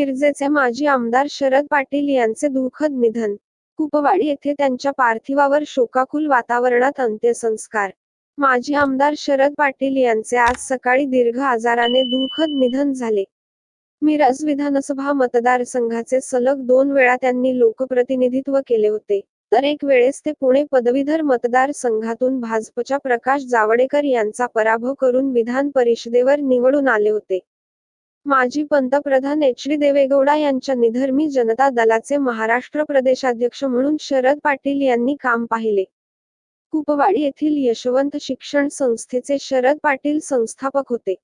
मिरजेचे माजी आमदार शरद पाटील यांचे दुःखद निधन. कुपवाडी येथे त्यांच्या पार्थिवावर शोकाकुल वातावरणात अंत्यसंस्कार. माजी आमदार शरद पाटील यांचे आज सकाळी दीर्घ आजाराने दुःखद निधन झाले. मिरज विधानसभा मतदारसंघाचे सलग दोन वेळा त्यांनी लोकप्रतिनिधित्व केले होते. तर एक वेळेस ते पुणे पदवीधर मतदारसंघातून भाजपच्या प्रकाश जावडेकर यांचा पराभव करून विधान परिषदेवर निवडून आले होते. माजी पंतप्रधान एच डी देवेगौडा यांच्या निधर्मी जनता दलाचे महाराष्ट्र प्रदेशाध्यक्ष म्हणून शरद पाटील यांनी काम पाहिले. कुपवाडी येथील यशवंत शिक्षण संस्थेचे शरद पाटील संस्थापक होते.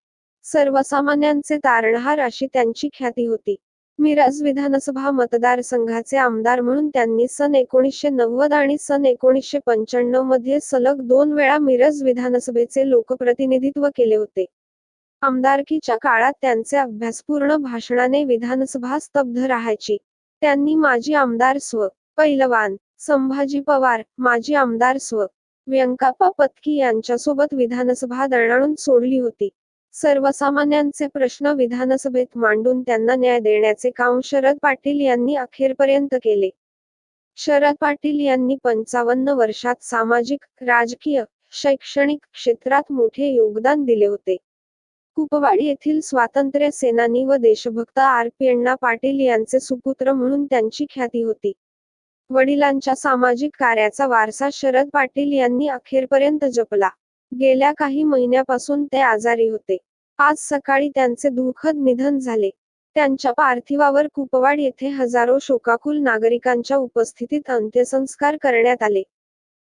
सर्वसामान्यांचे तारणहार अशी त्यांची ख्याती होती. मिरज विधानसभा मतदारसंघाचे आमदार म्हणून त्यांनी सन एकोणीसशे नव्वद आणि सन एकोणीसशे पंच्याण्णवमध्ये सलग दोन वेळा मिरज विधानसभेचे लोकप्रतिनिधित्व केले होते. आमदारकीच्या काळात त्यांचे अभ्यासपूर्ण भाषणाने विधानसभा स्तब्ध राहायची. त्यांनी माजी आमदार स्व. पैलवान. संभाजी पवार. माजी आमदार स्व. व्यंकाप्पा पत्की यांच्यासोबत विधानसभा दणाणून सोडली होती. सर्वसामान्यांचे प्रश्न विधानसभेत मांडून त्यांना न्याय देण्याचे काम शरद पाटील यांनी अखेरपर्यंत केले. शरद पाटील यांनी पंचावन्न वर्षात सामाजिक राजकीय शैक्षणिक क्षेत्रात मोठे योगदान दिले होते. कुपवाडी येथील स्वातंत्र्य सेनानी व देशभक्त आर पी अण्णा पाटील यांचे सुपुत्र म्हणून त्यांची ख्याती होती. वडिलांच्या सामाजिक कार्याचा वारसा शरद पाटील यांनी अखेरपर्यंत जपला. गेल्या काही महिन्यापासून ते आजारी होते. आज सकाळी त्यांचे दुःखद निधन झाले. त्यांच्या पार्थिवावर कुपवाड येथे हजारो शोकाकुल नागरिकांच्या उपस्थितीत अंत्यसंस्कार करण्यात आले.